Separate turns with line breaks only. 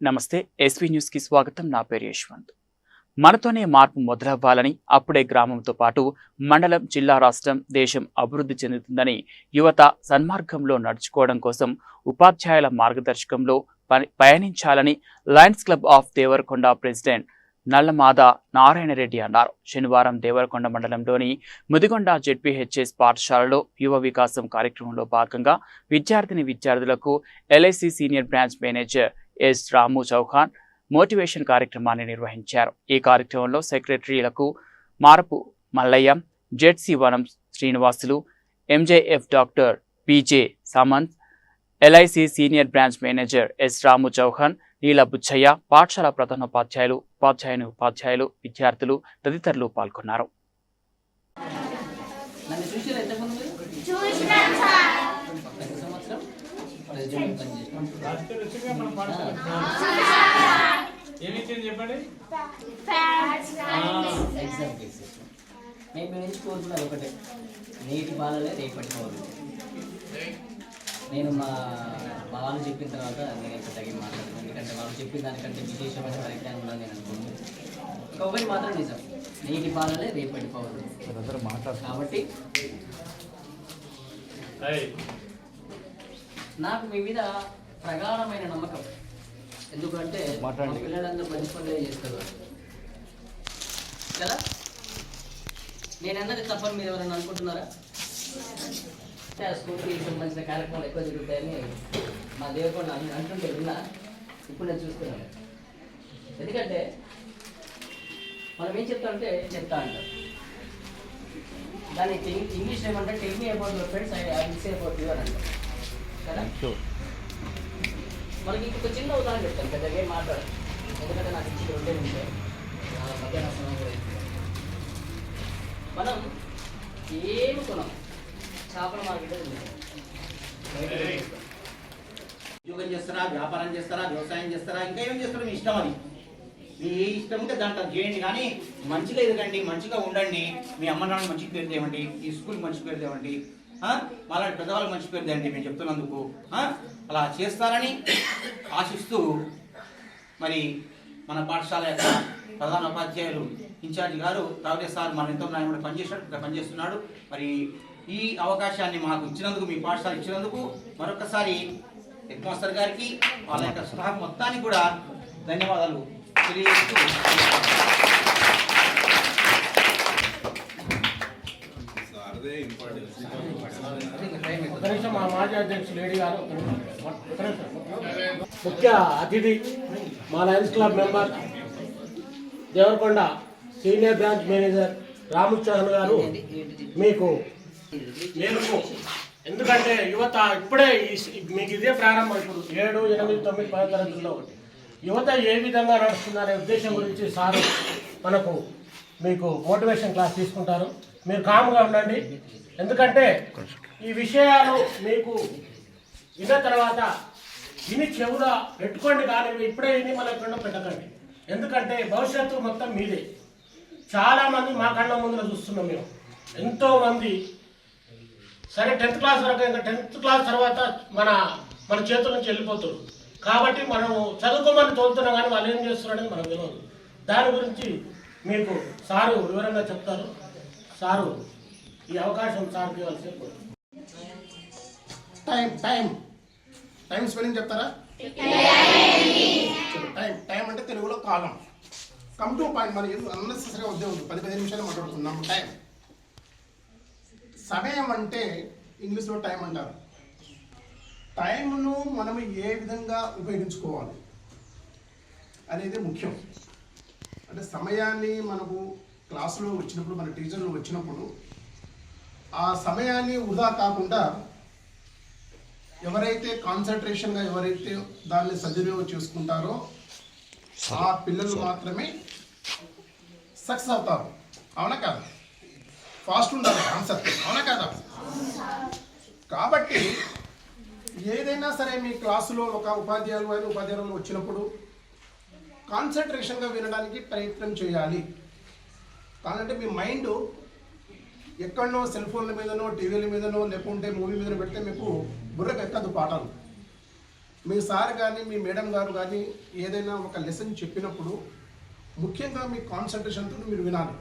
నమస్తే ఎస్వీ న్యూస్కి స్వాగతం. నా పేరు యశ్వంత్. మనతోనే మార్పు మొదలవ్వాలని అప్పుడే గ్రామంతో పాటు మండలం జిల్లా రాష్ట్రం దేశం అభివృద్ధి చెందుతుందని యువత సన్మార్గంలో నడుచుకోవడం కోసం ఉపాధ్యాయుల మార్గదర్శకంలో పయనించాలని lions club of Devarakonda president Nallamada Narayanareddy అన్నారు. శనివారం దేవరకొండ మండలంలోని ముదిగొండ జెడ్పీహెచ్ఎస్ పాఠశాలలో యువ వికాసం కార్యక్రమంలో భాగంగా విద్యార్థిని విద్యార్థులకు LIC senior branch manager S Ramu Chauhan motivation కార్యక్రమాన్ని నిర్వహించారు. ఈ కార్యక్రమంలో సెక్రటరీలకు Marapu Mallaiah ZC Vanam Srinivasulu MJF doctor PJ Samanth LIC senior branch manager S Ramu Chauhan Neela Buchaiah పాఠశాల ప్రధానోపాధ్యాయులు ఉపాధ్యాయుని ఉపాధ్యాయులు విద్యార్థులు తదితరులు పాల్గొన్నారు
నన్ను చూసారా ఎంతమంది మీరు? ప్రతి సంవత్సరం ప్రెసిడెంట్ పనిచేస్తాం.
చెప్పండి?
నేను మీ నుంచి కోరుకున్నది ఒకటే. నేటి బాలలే రేపటి పౌరులు. నేను మా మా వాళ్ళు చెప్పిన తర్వాత నేను ఇంకా తగిన మాట్లాడను ఎందుకంటే వాళ్ళు చెప్పిన దానికంటే విశేషమైన పరిజ్ఞానం ఉందని నేను అనుకుంటున్నాను. ఒకటి మాత్రం నిజం. నేటి బాలలే రేపటి పౌరులు. కాబట్టి నాకు మీ మీద ప్రగాఢమైన నమ్మకం. ఎందుకంటే మా పిల్లలందరూ మంచి పనులే చేస్తారు. కదా? నేను అన్నది తప్పని మీరు ఎవరైనా అనుకుంటున్నారా? స్కూల్కి సంబంధించిన కార్యక్రమాలు ఎక్కువ జరుగుతాయని మా దేవకొండ అంటుంటే విన్నా. ఇప్పుడు నేను చూస్తున్నాను. ఎందుకంటే మనం ఏం చెప్తామంటే చెప్తా అంటాం దాన్ని ఇంగ్- ఇంగ్లీష్ ఏమంటే tell me about your friends I I say about you అని అంటాం కదా మనకి ఇంకొక చిన్న ఉదాహరణ చెప్తాను పెద్దగా ఏం మాట్లాడు ఎందుకంటే నాకు ఇచ్చి రెండే నిమిషాలు మధ్యాహ్న సమయం కూడా. మనం ఏమి కొనం చేపల మార్కెట్
ఉద్యోగం చేస్తారా వ్యాపారం చేస్తారా వ్యవసాయం చేస్తారా ఇంకా ఏం చేస్తారో మీ ఇష్టం అది. మీ ఏ ఇష్టం ఉంటే దాంట్లో చేయండి కానీ మంచిగా ఎదగండి మంచిగా ఉండండి. మీ అమ్మ నాన్న మంచి పేరు తేవండి ఈ స్కూల్ మంచి పేరు తేవండి? మాలాంటి పెద్దవాళ్ళకి మంచి పేరు తేండి మేము చెప్తున్నందుకు అలా చేస్తారని ఆశిస్తూ మరి మన పాఠశాల యొక్క ప్రధాన ఉపాధ్యాయులు ఇన్ఛార్జి గారు రావుడే సార్ మన ఎంతో నాయన కూడా పనిచేసాడు ఇక్కడ పనిచేస్తున్నాడు. మరి ఈ అవకాశాన్ని మాకు ఇచ్చినందుకు మీ పాఠశాల ఇచ్చినందుకు మరొకసారి హెడ్ మాస్టర్ గారికి వాళ్ళ యొక్క స్టాఫ్ మొత్తానికి కూడా ధన్యవాదాలు తెలియజేస్తూ
ఒక నిమిషం. ముఖ్య అతిథి మా lions club member Devarakonda senior branch manager Ramcharan గారు మీకు మేలుకు ఎందుకంటే యువత ఇప్పుడే ఈ- మీకు ఇదే ప్రారంభం ఇప్పుడు ఏడు ఎనిమిది తొమ్మిది పది తరగతుల్లో యువత ఏ విధంగా నడుస్తుందనే ఉద్దేశం గురించి సార్ మనకు మీకు మోటివేషన్ క్లాస్ తీసుకుంటారు మీరు కామ్గా ఉండండి. ఎందుకంటే ఈ విషయాలు మీకు విన్న తర్వాత విని చెవులో పెట్టుకోండి కానీ ఇప్పుడే విని మన ఎక్కడో పెట్టకండి. ఎందుకంటే భవిష్యత్తు మొత్తం మీదే. చాలామంది మా కళ్ళ ముందున చూస్తున్నాం మేము. ఎంతోమంది సరే టెన్త్ క్లాస్ వరకు ఇంకా టెన్త్ క్లాస్ తర్వాత మన మన చేతుల నుంచి వెళ్ళిపోతారు. కాబట్టి మనం చదువుకోమని తోలుతున్నాం కానీ వాళ్ళు ఏం చేస్తున్నారని మనకు తెలియదు దాని గురించి మీకు సారు వివరంగా చెప్తారు. సారు ఈ అవకాశం సార్ ఇవ్వాల్సి
టైం టైం. టైం స్పెల్లింగ్ చెప్తారా? టైం టైం అంటే తెలుగులో కాలం. కమ్ టు పాయింట్ మరి అన్నెసెసరీగా ఉద్యోగం పది పదిహేను నిమిషాలు మాట్లాడుతున్నాము టైం సమయం అంటే ఇంగ్లీష్లో టైం అంటారు. టైంను మనం ఏ విధంగా ఉపయోగించుకోవాలి అనేది ముఖ్యం. అంటే సమయాన్ని మనకు క్లాసులో వచ్చినప్పుడు మన టీచర్లు వచ్చినప్పుడు ఆ సమయాన్ని వృధా కాకుండా ఎవరైతే కాన్సన్ట్రేషన్గా ఎవరైతే దాన్ని సద్వినియోగం చేసుకుంటారో ఆ పిల్లలు మాత్రమే సక్సెస్ అవుతారు. అవునా కాదా? ఫాస్ట్ ఉండాలి ఆన్సర్ అవునా కాదా? కాబట్టి ఏదైనా సరే మీ క్లాసులో ఒక ఉపాధ్యాయులు అయిన ఉపాధ్యాయులు వచ్చినప్పుడు కాన్సన్ట్రేషన్గా వినడానికి ప్రయత్నం చేయాలి. కాదంటే మీ మైండ్ ఎక్కడనో సెల్ ఫోన్ల మీదనో టీవీల మీదనో లేకుంటే మూవీ మీద పెడితే మీకు బుర్రకు ఎక్కదు పాటలు మీ సార్ కానీ మీ మేడం గారు కానీ ఏదైనా ఒక లెసన్ చెప్పినప్పుడు ముఖ్యంగా మీ కాన్సన్ట్రేషన్తో మీరు వినాలి.